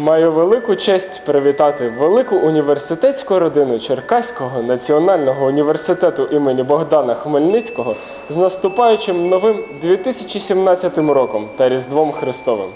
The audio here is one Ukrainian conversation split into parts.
Маю велику честь привітати велику університетську родину Черкаського національного університету імені Богдана Хмельницького з наступаючим новим 2017 роком та Різдвом Христовим.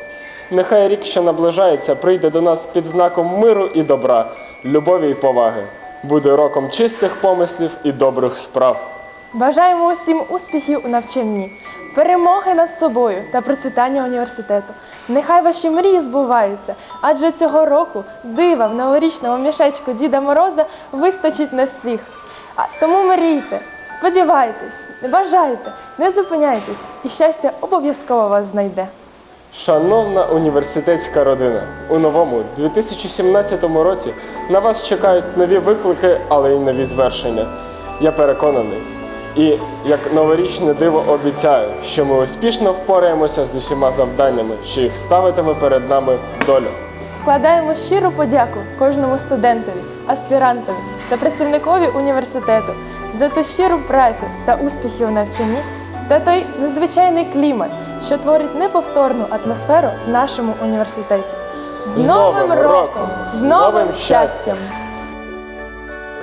Нехай рік, що наближається, прийде до нас під знаком миру і добра, любові і поваги. Буде роком чистих помислів і добрих справ. Бажаємо усім успіхів у навчанні, перемоги над собою та процвітання університету. Нехай ваші мрії збуваються, адже цього року дива в новорічному мішечку Діда Мороза вистачить на всіх. А тому мрійте, сподівайтесь, бажайте, не зупиняйтесь, і щастя обов'язково вас знайде. Шановна університетська родина, у новому 2017 році на вас чекають нові виклики, але й нові звершення. Я переконаний. І як новорічне диво обіцяю, що ми успішно впораємося з усіма завданнями, що їх ставитиме перед нами доля. Складаємо щиру подяку кожному студентові, аспірантові та працівникові університету за ту щиру працю та успіхи у навчанні та той надзвичайний клімат, що творить неповторну атмосферу в нашому університеті. З Новим роком! З новим щастям!